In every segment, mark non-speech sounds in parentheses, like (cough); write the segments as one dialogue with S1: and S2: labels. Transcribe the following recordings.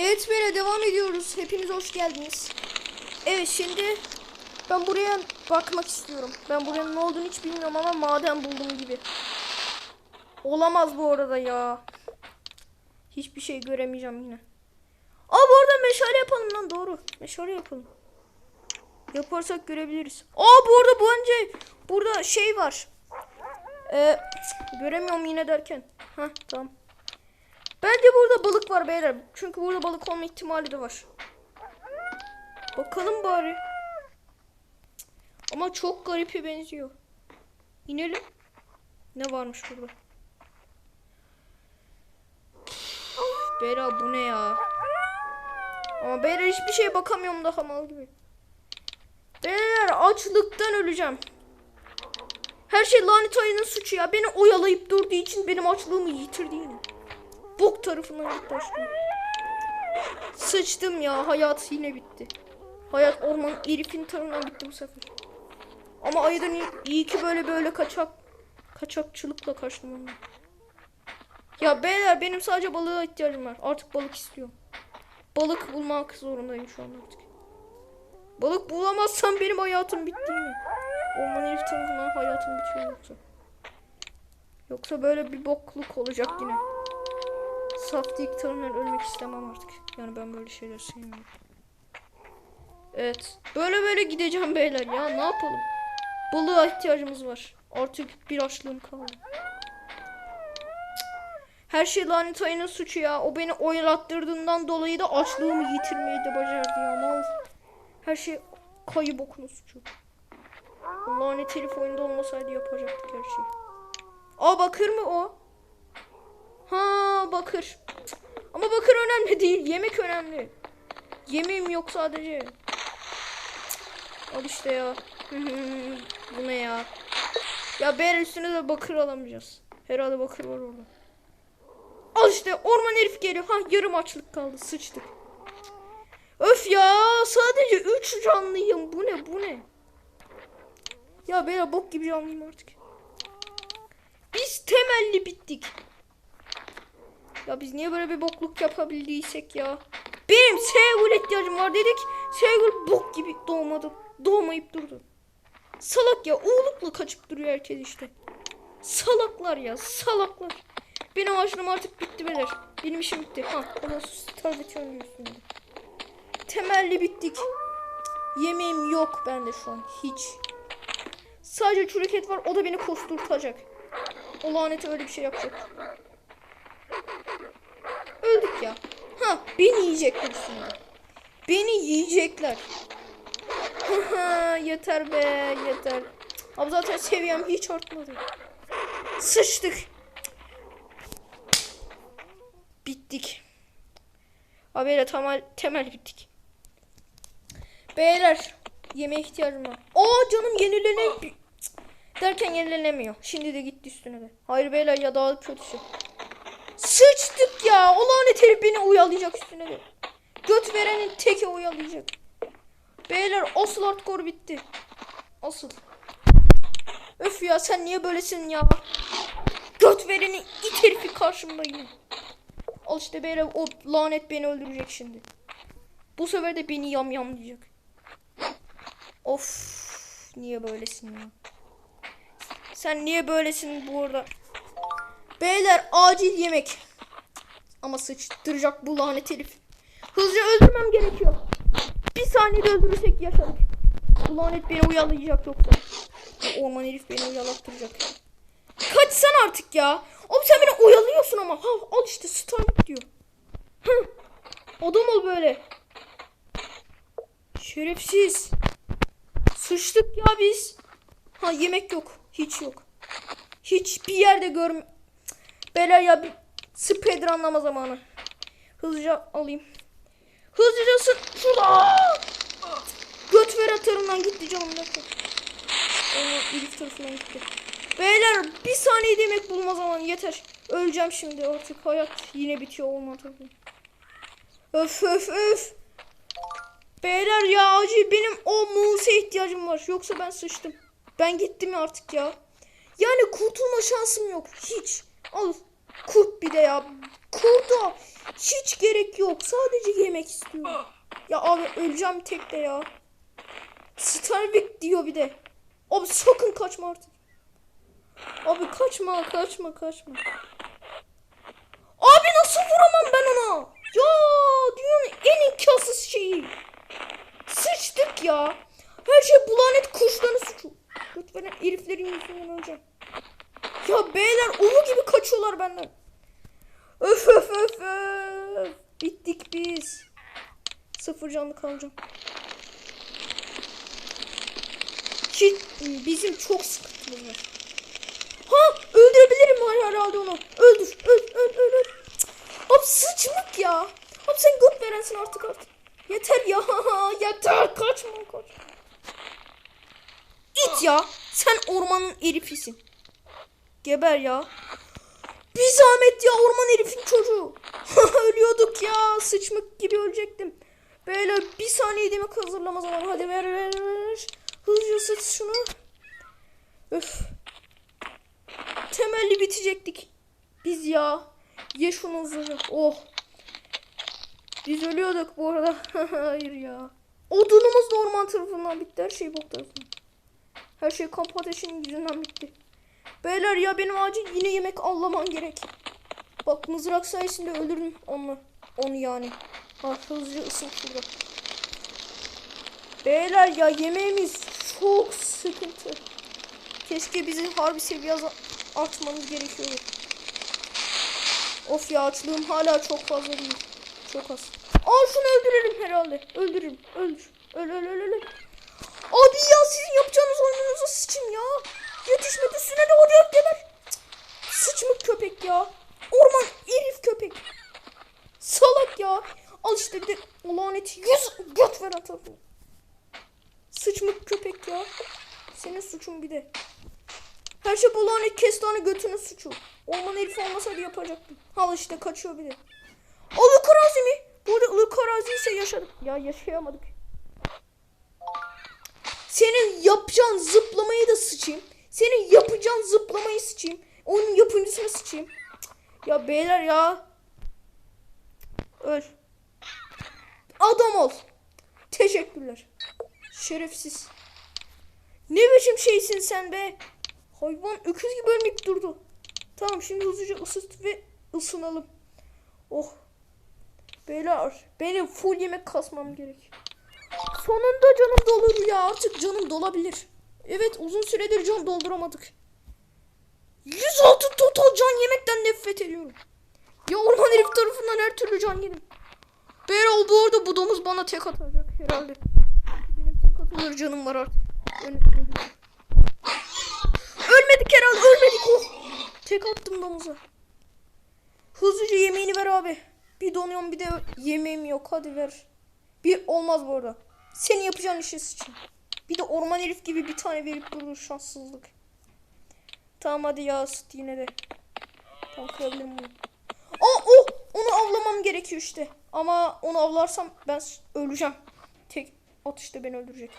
S1: Evet böyle devam ediyoruz. Hepiniz hoş geldiniz. Evet şimdi ben buraya bakmak istiyorum. Ben buranın ne olduğunu hiç bilmiyorum ama maden buldum gibi. Olamaz bu arada ya. Hiçbir şey göremeyeceğim yine. Aa bu arada meşale yapalım lan doğru. Meşale yapalım. Yaparsak görebiliriz. Aa bu arada bu önce burada şey var. Ee, göremiyorum yine derken. Heh tamam. Bence burada balık var beyler. Çünkü burada balık olma ihtimali de var. Bakalım bari. Ama çok garipe benziyor. İnelim. Ne varmış burada? Beyler bu ne ya? Ama beyler hiçbir şeye bakamıyorum daha mal gibi. Beyler açlıktan öleceğim. Her şey lanet ayının suçu ya. Beni oyalayıp durduğu için benim açlığımı yitirdi yine. Bok tarafından gitti aşkım. Sıçtım ya. Hayat yine bitti. Hayat orman herifin tarafından bitti bu sefer. Ama ayıdan iyi, iyi ki böyle böyle kaçak kaçakçılıkla kaçtım ondan. Ya beyler benim sadece balığa ihtiyacım var. Artık balık istiyorum. Balık bulmak zorundayım şu an artık. Balık bulamazsam benim hayatım bitti yine. Orman herif tarafından hayatım bitiyor yoksa. Yoksa böyle bir bokluk olacak yine. Saftik tarımdan ölmek istemem artık. Yani ben böyle şeyler sevmiyorum. Evet. Böyle böyle gideceğim beyler ya. Ne yapalım? Balığa ihtiyacımız var. Artık bir açlığım kaldı. Her şey lanet ayının suçu ya. O beni oyalattırdığından dolayı da açlığımı yitirmeyi de bacardı ya. Mal. Her şey kayı bokun suçu. Lanet herif oyunda olmasaydı yapacaktık her şeyi. Aa bakır mı o? Bakır. Ama bakır önemli değil. Yemek önemli. Yemeğim yok sadece. Al işte ya. (laughs) Bu ne ya? Ya ber üstüne de bakır alamayacağız. Herhalde bakır var orada. Al işte orman herif geliyor. Ha yarım açlık kaldı. Sıçtık. Öf ya sadece 3 canlıyım. Bu ne bu ne? Ya bela bok gibi canlıyım artık. Biz temelli bittik. Ya biz niye böyle bir bokluk yapabildiysek ya? Benim Sevgül ihtiyacım var dedik. Sevgül bok gibi doğmadı. Doğmayıp durdu. Salak ya uğurlukla kaçıp duruyor herkes işte. Salaklar ya salaklar. Benim açlığım artık bitti beyler. Benim işim bitti. Ha bana star bitiyor diyorsun. Temelli bittik. Yemeğim yok bende şu an hiç. Sadece çürük et var o da beni kosturtacak. O lanet öyle bir şey yapacak. Ya. Ha beni yiyecekler şimdi. Beni yiyecekler. yeter be yeter. Abi zaten seviyem hiç artmadı. Sıçtık. Bittik. Abi temel, temel bittik. Beyler yemeğe ihtiyacım var. Aa canım yenilene derken yenilenemiyor. Şimdi de gitti üstüne de. Hayır beyler ya daha kötüsü. Sıçtık ya. O lanet herif beni uyalayacak üstüne de. Göt verenin teki uyalayacak. Beyler asıl hardcore bitti. Asıl. Öf ya sen niye böylesin ya? Göt verenin it herifi karşımda yine. Al işte beyler o lanet beni öldürecek şimdi. Bu sefer de beni yam yamlayacak. Of niye böylesin ya? Sen niye böylesin burada? Beyler acil yemek. Ama sıçtıracak bu lanet herif. Hızlıca öldürmem gerekiyor. Bir saniyede öldürürsek yaşadık. Bu lanet beni uyalayacak yoksa. Orman herif beni uyalattıracak. Kaçsan artık ya. Oğlum sen beni oyalıyorsun ama. Ha, al işte Starbuck diyor. Adam ol böyle. Şerefsiz. Sıçtık ya biz. Ha yemek yok. Hiç yok. Hiçbir yerde görm... Beyler ya bir speedrunlama zamanı. Hızlıca alayım. Hızlıca sı... Şurada. Göt ver atarımdan gitti canım. Onu ilk tarafından gitti. Beyler bir saniye demek bulma zamanı yeter. Öleceğim şimdi artık hayat yine bitiyor olmadı. Öf öf öf. Beyler ya acil benim o muse ihtiyacım var. Yoksa ben sıçtım. Ben gittim artık ya. Yani kurtulma şansım yok. Hiç. Al. Kurt bir de ya. Kurda hiç gerek yok. Sadece yemek istiyorum. Ya abi öleceğim tek de ya. Starvik diyor bir de. Abi sakın kaçma artık. Abi kaçma kaçma kaçma. Abi nasıl vuramam ben ona? Ya dünyanın en imkansız şeyi. Sıçtık ya. Her şey bu lanet kuşların suçu. Lütfen heriflerin yüzünden öleceğim. Ya beyler ulu gibi kaçıyorlar benden. Öf öf öf öf. Bittik biz. Sıfır canlı kalacağım. Hiç, bizim çok sıkıntımız var. Ha öldürebilirim herhalde onu. Öldür öl öl öl öl. Abi ya. Abi sen göt verensin artık artık. Yeter ya (laughs) yeter kaçma kaçma. İt ya sen ormanın herifisin. Geber ya. Bir zahmet ya orman herifin çocuğu. (laughs) Ölüyorduk ya sıçmık gibi ölecektim. Böyle bir saniye demek hazırlama zaman. Hadi ver ver ver. Hızlıca sıç şunu. Öf. Temelli bitecektik. Biz ya. Ye şunu hızlıca. Oh. Biz ölüyorduk bu arada. (laughs) Hayır ya. Odunumuz da orman tarafından bitti. Her şey bok tarafından. Her şey kamp ateşinin yüzünden bitti. Beyler ya benim acil yine yemek avlamam gerek. Bak mızrak sayesinde öldürdüm onu. Onu yani. Ha hızlıca ısın şurada. Beyler ya yemeğimiz çok sıkıntı. Keşke bizi harbi seviye artmamız gerekiyor. Of ya açlığım hala çok fazla değil. Çok az. Aa şunu öldürelim herhalde. Öldürürüm. Öldür. Öl öl öl öl. Abi ya sizin yapacağınız oyununuza sıçın ya. Yetişmek üstüne de geber. Cık, Sıçmık köpek ya. Orman herif köpek. Salak ya. Al işte bir de o laneti yüz göt ver tarafı. Sıçmık köpek ya. Senin suçun bir de. Her şey lanet kestane götünün suçu. Orman herifi olmasaydı yapacaktım. Al işte kaçıyor bir de. Ilık arazi mi? Bu arada ılık arazi ise yaşadık. Ya yaşayamadık. Senin yapacağın zıplamayı da sıçayım. Senin yapacağın zıplamayı sıçayım. Onun yapımcısını sıçayım. Ya beyler ya. Öl. Adam ol. Teşekkürler. Şerefsiz. Ne biçim şeysin sen be? Hayvan öküz gibi ölmeyip durdu. Tamam şimdi hızlıca ısıt ve ısınalım. Oh. Beyler benim full yemek kasmam gerek. Sonunda canım dolur ya artık canım dolabilir. Evet uzun süredir can dolduramadık. 106 total can yemekten nefret ediyorum. Ya orman herif tarafından her türlü can yedim. Beyler bu arada bu domuz bana tek atacak herhalde. Benim tek atılır canım var artık. Öldüm. Ölmedik herhalde ölmedik oh. Tek attım domuza. Hızlıca yemeğini ver abi. Bir donuyorum bir de yemeğim yok hadi ver. Bir olmaz bu arada. Senin yapacağın işi için. Bir de orman herif gibi bir tane verip durur şanssızlık. Tamam hadi ya ısıt yine de. Tamam kırabilirim bunu. Aa oh onu avlamam gerekiyor işte. Ama onu avlarsam ben öleceğim. Tek atışta beni öldürecek.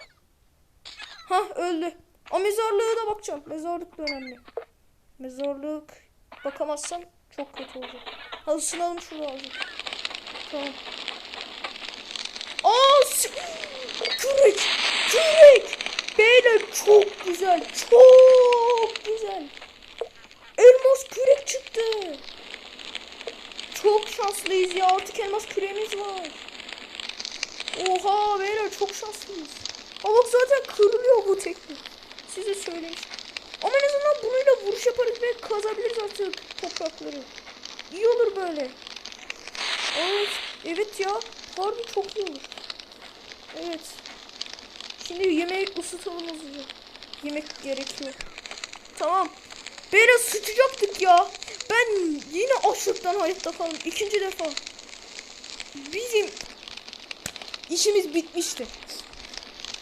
S1: Ha öldü. O mezarlığa da bakacağım. Mezarlık da önemli. Mezarlık bakamazsam çok kötü olacak. Ha ısınalım şurada azıcık. Tamam. Aa kürek kürek. Beyler çok güzel çok güzel. Elmas kürek çıktı. Çok şanslıyız ya artık elmas küreğimiz var. Oha beyler çok şanslıyız. Ama bak zaten kırılıyor bu teknik. Size söyleyeyim. Ama en azından bununla vuruş yaparız ve kazabiliriz artık toprakları. İyi olur böyle. Evet, evet ya. Harbi çok iyi olur. Evet. Şimdi yemeği ısıtalım hızlıca. Yemek gerekiyor. Tamam. Biraz sıçacaktık ya. Ben yine açlıktan hayatta kaldım. İkinci defa. Bizim işimiz bitmişti.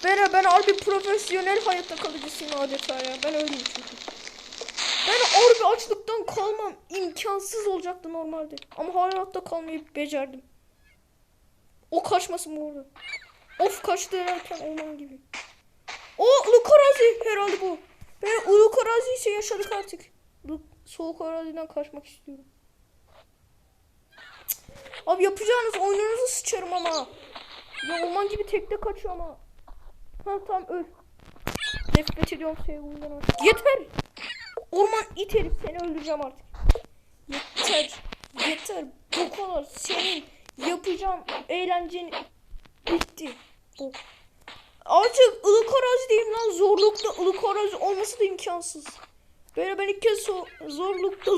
S1: Bera ben harbi profesyonel hayatta kalıcısıyım adeta ya. Ben öyleyim çünkü. Ben harbi açlıktan kalmam. imkansız olacaktı normalde. Ama hayatta kalmayı becerdim. O kaçmasın bu arada. Of kaçtı derken olmam gibi. O ılık arazi herhalde bu. Ben ılık arazi ise yaşadık artık. Ilık, soğuk araziden kaçmak istiyorum. Abi yapacağınız oyununuzu sıçarım ama. Ya orman gibi tekte kaçıyor ama. Ha tamam öl. Nefret ediyorum sevgimden artık. Yeter. Orman it herif seni öldüreceğim artık. Yeter. Yeter. Bu kadar senin yapacağın eğlencen bitti. Bu. Artık ılık arazideyim lan. Zorlukta ılık arazi olması da imkansız. Böyle ben ilk kez so- zorlukta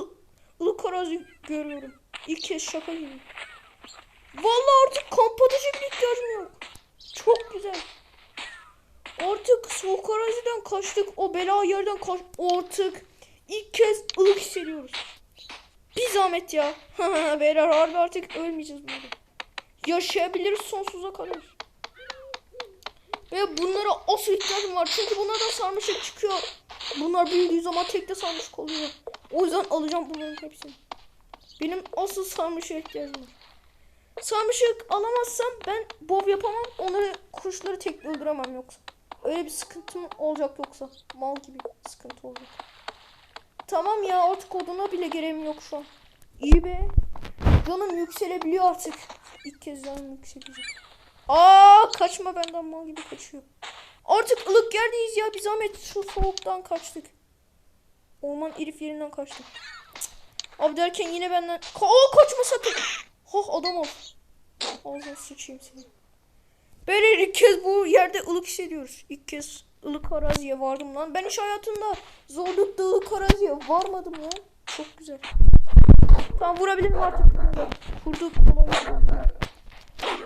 S1: ılık arazi görüyorum. İlk kez şaka gibi. Vallahi artık kamp ateşe bile ihtiyacım yok. Çok güzel. Artık soğuk araziden kaçtık. O bela yerden kaç... Artık ilk kez ılık hissediyoruz. Bir zahmet ya. (laughs) Beyler harbi artık ölmeyeceğiz burada. Yaşayabiliriz sonsuza kadar. Ve bunlara asıl ihtiyacım var. Çünkü bunlardan sarmaşık çıkıyor. Bunlar büyüdüğü zaman tekte sarmaşık oluyor. O yüzden alacağım bunların hepsini. Benim asıl sarmaşığa ihtiyacım var. Sarmaşık alamazsam ben bov yapamam. Onları kuşları tek öldüremem yoksa. Öyle bir sıkıntım olacak yoksa. Mal gibi sıkıntı olacak. Tamam ya artık oduna bile gereğim yok şu an. İyi be. Canım yükselebiliyor artık. İlk kez canım yükselecek. Aa kaçma benden mal gibi kaçıyor. Artık ılık yerdeyiz ya. Bir zahmet şu soğuktan kaçtık. Orman herif yerinden kaçtık. Cık. Abi derken yine benden... Ka Aa, kaçma sakın. Hoh adam ol. Ağzına sıçayım seni. Böyle ilk kez bu yerde ılık hissediyoruz. İlk kez ılık araziye vardım lan. Ben hiç hayatımda zorlukta ılık araziye varmadım ya. Çok güzel. Tamam vurabilirim artık. Kurduk.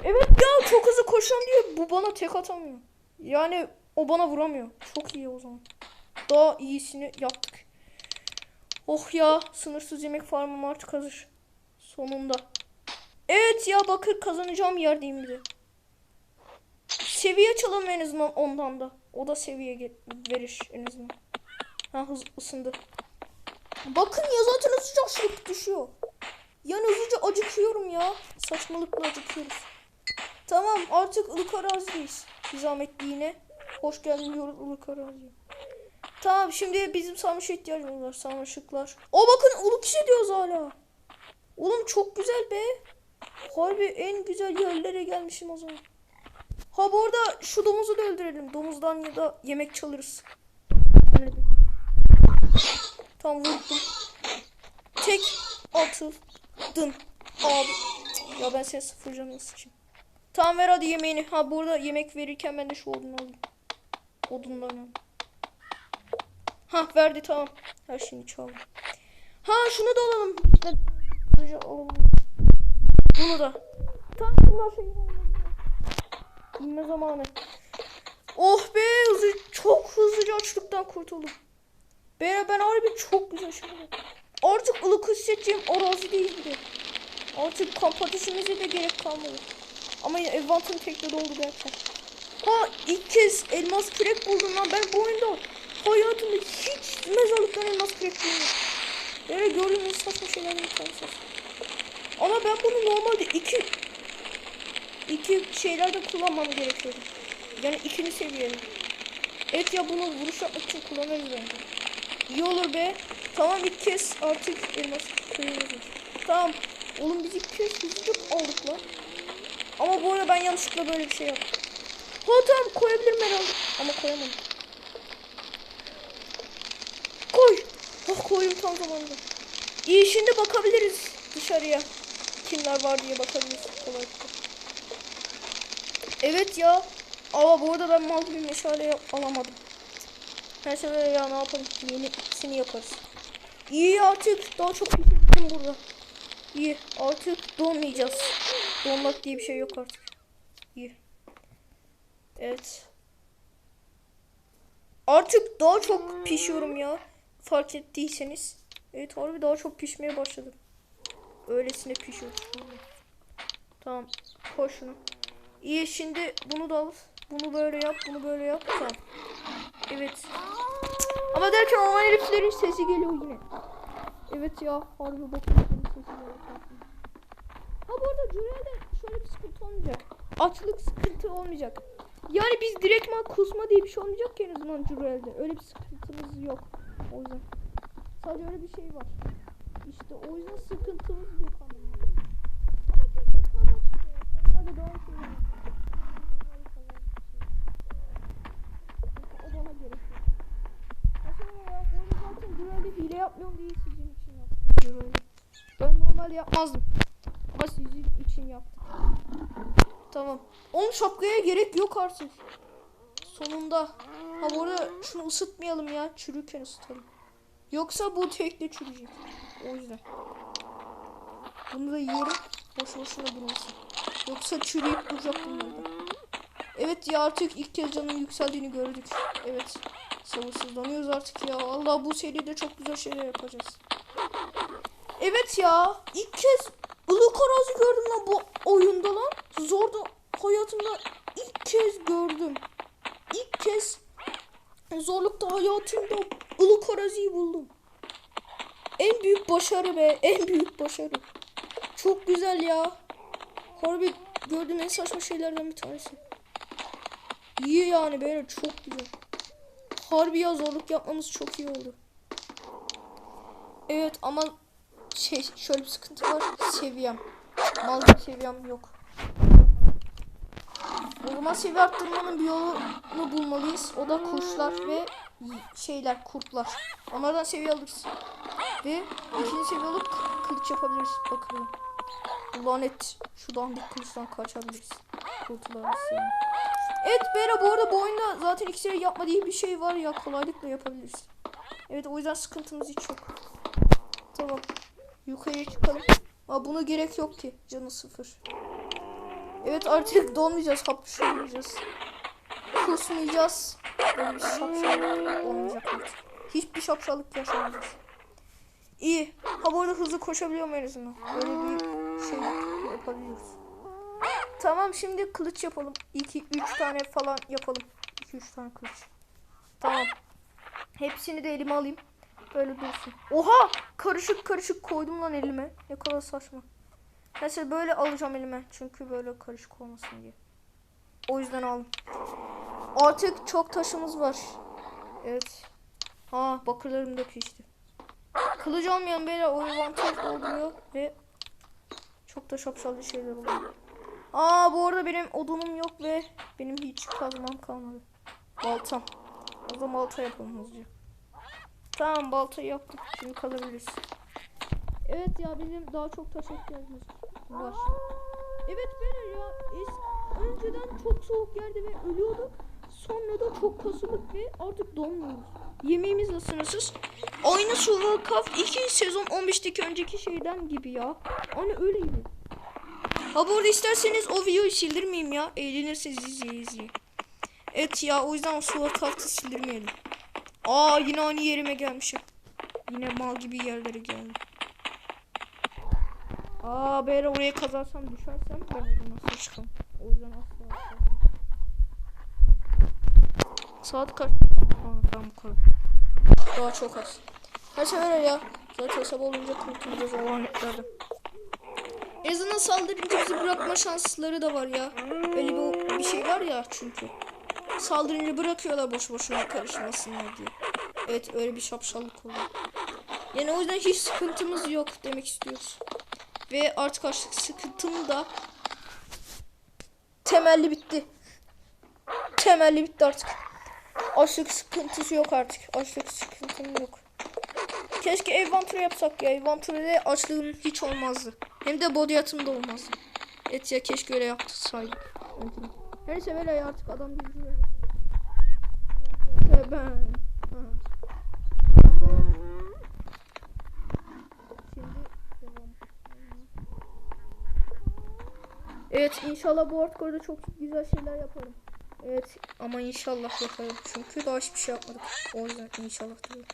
S1: Evet ya çok hızlı koşan diye bu bana tek atamıyor. Yani o bana vuramıyor. Çok iyi o zaman. Daha iyisini yaptık. Oh ya sınırsız yemek farmım artık hazır. Sonunda. Evet ya bakır kazanacağım yerdeyim bir de. Seviye çalalım en azından ondan da. O da seviye verir en azından. Ha hız ısındı. Bakın ya zaten hızlıca açlık düşüyor. Yani hızlıca acıkıyorum ya. Saçmalıkla acıkıyoruz. Tamam artık ılık arazideyiz. Bir zahmetli yine. Hoş geldin araziye. Tamam şimdi bizim sarmaşığa ihtiyacımız var. Sarmaşıklar. O bakın ılık hissediyoruz hala. Oğlum çok güzel be. Harbi en güzel yerlere gelmişim o zaman. Ha bu arada şu domuzu da öldürelim. Domuzdan ya da yemek çalırız. Tamam vurdum. Tek atıldın. Abi. Ya ben seni sıfır canını sıçayım. Tamam ver hadi yemeğini. Ha burada yemek verirken ben de şu odunu alayım. Odundan. Ha verdi tamam. Her şeyini çaldım. Ha şunu da alalım. Bunu da. Tamam bunlar şey İnme zamanı. Oh be hızlı, çok hızlıca açlıktan kurtuldum. Be ben harbi çok güzel şeyler. Artık ılık hissedeceğim arazi değil. Artık kamp ateşimize de gerek kalmadı. Ama envanterim tekrar doldu gerçekten. Ha ilk kez elmas kürek buldum lan. Ben bu oyunda hayatımda hiç mezarlıktan elmas kürek bulmadım. Böyle gördüğünüz saçma şeylerden bir. Ama ben bunu normalde iki iki şeylerde kullanmam gerekiyordu. Yani ikinci seviyeli. Evet ya bunu vuruş yapmak için kullanırız. İyi olur be. Tamam ilk kez artık elmas var. Tamam. Oğlum biz ilk kez hızlıca aldık lan. Ama bu arada ben yanlışlıkla böyle bir şey yaptım. Ha tamam koyabilirim herhalde. Ama koyamadım. Koy. Oh koydum tam zamanında. İyi şimdi bakabiliriz dışarıya. Kimler var diye bakabiliriz kolaylıkla. Evet ya. Ama bu arada ben mal gibi meşale alamadım. Her sefer ya ne yapalım yenisini yaparız. İyi artık daha çok pişirdim burada. İyi artık donmayacağız. Donmak diye bir şey yok artık. İyi. Evet. Artık daha çok pişiyorum ya. Fark ettiyseniz. Evet harbi daha çok pişmeye başladım. Öylesine pişiyorum. Tamam. Şunu. İyi şimdi bunu da al. Bunu böyle yap. Bunu böyle yap. Tamam. Evet. Ama derken orman heriflerin sesi geliyor yine. Evet ya harbi bakın sesi geliyor. Ha bu arada Jurel'de şöyle bir sıkıntı olmayacak. Açlık sıkıntı olmayacak. Yani biz direktman kusma diye bir şey olmayacak ki en azından Jurel'de. Öyle bir sıkıntımız yok. O yüzden. Sadece öyle bir şey var. İşte o yüzden sıkıntımız yok. Ama keşke normalde yapmıyorum değil sizin için yapıyorum. Ben normalde yapmazdım. Ama sizin için yaptım. Tamam. Oğlum şapkaya gerek yok artık. Sonunda. Ha bu arada şunu ısıtmayalım ya. Çürürken ısıtalım. Yoksa bu tekne çürüyecek. O yüzden. Bunu da yiyorum. Boş boşuna bulmasın. Yoksa çürüyüp duracak bunlar da. Evet ya artık ilk kez canın yükseldiğini gördük. Evet. Sabırsızlanıyoruz artık ya. Allah bu seride çok güzel şeyler yapacağız. Evet ya. ilk kez ılık arazi gördüm lan bu oyunda lan. Zorda hayatımda ilk kez gördüm. İlk kez zorlukta hayatımda ılık araziyi buldum. En büyük başarı be. En büyük başarı. Çok güzel ya. Harbi gördüğüm en saçma şeylerden bir tanesi. İyi yani böyle çok güzel. Harbi ya zorluk yapmamız çok iyi oldu. Evet ama şey şöyle bir sıkıntı var. Seviyem. Malzeme seviyem yok. O seviye arttırmanın bir yolunu bulmalıyız. O da kuşlar ve şeyler, kurtlar. Onlardan seviye alırız. Ve ikinci seviye alıp kı- kılıç yapabiliriz. Bakalım. Lanet. Şu dandik kılıçtan kaçabiliriz. Kurtulabiliriz yani. Evet Bera bu arada bu oyunda zaten ikisini yapma diye bir şey var ya kolaylıkla yapabiliriz. Evet o yüzden sıkıntımız hiç yok. Tamam. Yukarıya çıkalım. Aa, buna gerek yok ki. Canı sıfır. Evet artık donmayacağız. Hapşırmayacağız. Kusmayacağız. Böyle şapşallık olmayacak artık. Hiçbir şapşallık yaşamayacağız. İyi. Ha bu arada hızlı koşabiliyorum en azından. Böyle bir şey yapabiliyoruz. Tamam şimdi kılıç yapalım. 2 3 tane falan yapalım. 2 3 tane kılıç. Tamam. Hepsini de elime alayım. Böyle dursun. Oha! Karışık karışık koydum lan elime. Ne kadar saçma. Neyse böyle alacağım elime. Çünkü böyle karışık olmasın diye. O yüzden aldım. Artık çok taşımız var. Evet. Ha bakırlarım da pişti. Kılıç olmayan böyle o envanter dolduruyor ve çok da şapşal şeyler oluyor. Aa bu arada benim odunum yok ve benim hiç kazmam kalmadı. Baltam. O zaman balta yapalım hızlıca. Tamam baltayı yaptık. Şimdi kalabiliriz. Evet ya bizim daha çok taş ihtiyacımız var. Evet böyle ya es- önceden çok soğuk yerde ve ölüyorduk. Sonra da çok kasılık ve artık donmuyoruz. Yemeğimiz de sınırsız. Aynı Survival Cup 2 sezon 15'teki önceki şeyden gibi ya. Hani öyleydi. Ha bu arada isterseniz o videoyu sildirmeyeyim ya. Eğlenirseniz izleyin izleyin. Evet ya o yüzden o Survival Cup'ı sildirmeyelim. Aa yine aynı yerime gelmişim. Yine mal gibi yerlere geldim. Aa ben oraya kazarsam düşersem ben oradan nasıl çıkamam. O yüzden asla. Saat kaç? Aa tamam kadar. Daha çok az. Her şey ya. Zaten sabah olunca kurtulacağız o lanetlerden. En azından saldırınca bizi bırakma şansları da var ya. Öyle bir, bir şey var ya çünkü. Saldırınca bırakıyorlar boş boşuna karışmasınlar diye. Evet öyle bir şapşallık oluyor. Yani o yüzden hiç sıkıntımız yok demek istiyoruz. Ve artık açlık sıkıntım da temelli bitti. Temelli bitti artık. Açlık sıkıntısı yok artık. Açlık sıkıntım yok. Keşke ev yapsak ya. Ev açlığım hiç olmazdı. Hem de bodiyatım da olmazdı. Evet ya keşke öyle yapsaydık. Neyse böyle artık adam. Ben. Ha. Şimdi devam. Evet inşallah bu hardcore'da çok güzel şeyler yaparım. Evet ama inşallah yaparım. Çünkü daha hiçbir şey yapmadık. O yüzden inşallah diyorum.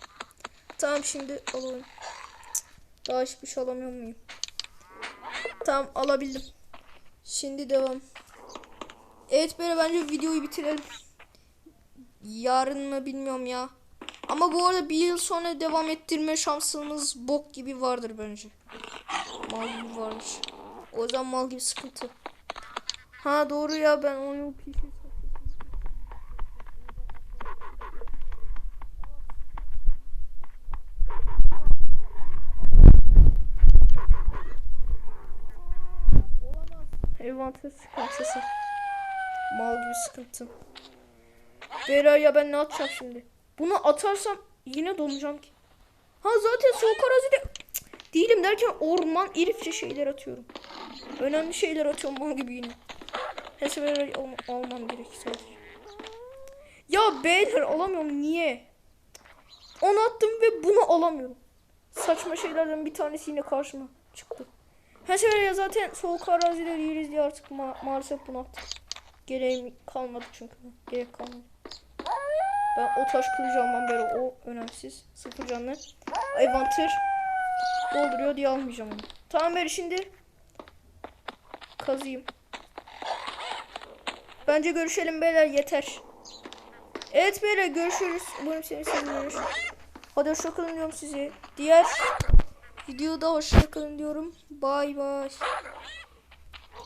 S1: Tamam şimdi alalım. Daha hiçbir şey alamıyor muyum? Tamam alabildim. Şimdi devam. Evet böyle bence videoyu bitirelim. Yarın mı bilmiyorum ya. Ama bu arada bir yıl sonra devam ettirme şansımız bok gibi vardır bence. Mal gibi varmış. O yüzden mal gibi sıkıntı. Ha doğru ya ben oyun PC Envanter sıkıntısı. Mal gibi sıkıntı. Bera ya ben ne atacağım şimdi? Bunu atarsam yine donacağım ki. Ha zaten soğuk arazide Değilim derken orman irifçe şeyler atıyorum. Önemli şeyler atıyorum mal gibi yine. Her sefer al- almam gerek sadece. Ya beyler alamıyorum niye? Onu attım ve bunu alamıyorum. Saçma şeylerden bir tanesi yine karşıma çıktı. Her sefer ya zaten soğuk arazileri yeriz diye artık ma- maalesef bunu attım. Gereğim kalmadı çünkü. Gerek kalmadı. Ben o taş kılıcı almam böyle o önemsiz. Sıfır canlı. Evanter dolduruyor diye almayacağım onu. Tamam beri şimdi kazıyım. Bence görüşelim beyler yeter. Evet beyler görüşürüz. Umarım seni sevinir. Hadi hoşçakalın diyorum size. Diğer videoda hoşçakalın diyorum. Bay bay.